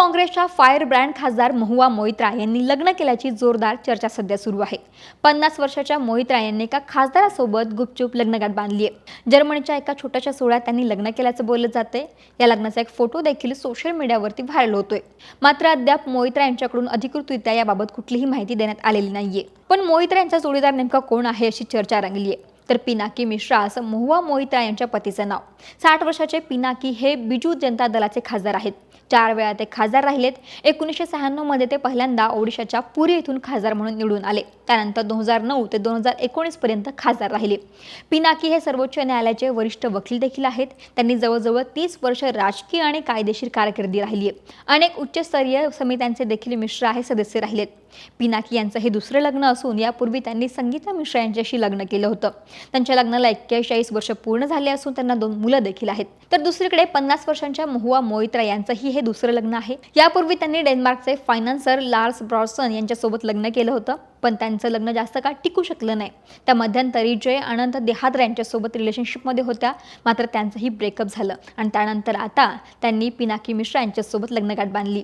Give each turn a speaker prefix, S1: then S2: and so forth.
S1: काँग्रेसच्या fire brand खासदार महुआ मोहित्रा यांनी लग्न केल्याची जोरदार चर्चा सध्या सुरू आहे. पन्नास वर्षाच्या मोहित्रा यांनी एका खासदारासोबत गुपचूप लग्नगाठ बांधली आहे. जर्मनीच्या एका छोट्याशा सोहळ्यात त्यांनी लग्न केल्याचं बोललं जाते या लग्नाचा एक फोटो देखील सोशल मीडियावरती व्हायरल होतोय. मात्र अद्याप मोहित्रा यांच्याकडून अधिकृतरित्या याबाबत कुठलीही माहिती देण्यात आलेली नाहीये. पण मोहित्रा यांचा जोडीदार नेमका कोण आहे अशी चर्चा रंगली आहे तर पिनाकी मिश्रा असं मोहुआ मोहिता यांच्या पतीचं नाव. साठ वर्षाचे पिनाकी हे बिजू जनता दलाचे खासदार आहेत. चार वेळा ते खासदार राहिलेत. एकोणीसशे शहाण्णवमध्ये ते पहिल्यांदा ओडिशाच्या पुरी येथून खासदार म्हणून निवडून आले. त्यानंतर दोन हजार नऊ ते दोन हजार एकोणीसपर्यंत खासदार राहिले. पिनाकी हे सर्वोच्च न्यायालयाचे वरिष्ठ वकील देखील आहेत. त्यांनी जवळजवळ तीस वर्ष राजकीय आणि कायदेशीर कारकिर्दी राहिली आहे. अनेक उच्चस्तरीय समित्यांचे देखील मिश्रा हे सदस्य राहिलेत. पिनाकी यांचं हे दुसरं लग्न असून यापूर्वी त्यांनी संगीता मिश्रा यांच्याशी लग्न केलं होतं. त्यांच्या लग्नाला एक्केचाळीस वर्ष पूर्ण झाले असून त्यांना दोन मुलं देखील आहेत. तर दुसरीकडे पन्नास वर्षांच्या महुआ मोहित्रा यांचंही हे दुसरं लग्न आहे. यापूर्वी त्यांनी डेन्मार्कचे फायनान्सर लार्स ब्रॉसन यांच्यासोबत लग्न केलं होतं पण त्यांचं लग्न जास्त काळ टिकू शकलं नाही. त्या मध्यंतरी जय अनंत देहाद्र यांच्यासोबत रिलेशनशिपमध्ये होत्या मात्र त्यांचंही ब्रेकअप झालं आणि त्यानंतर आता त्यांनी पिनाकी मिश्रा यांच्यासोबत लग्नगाठ बांधली.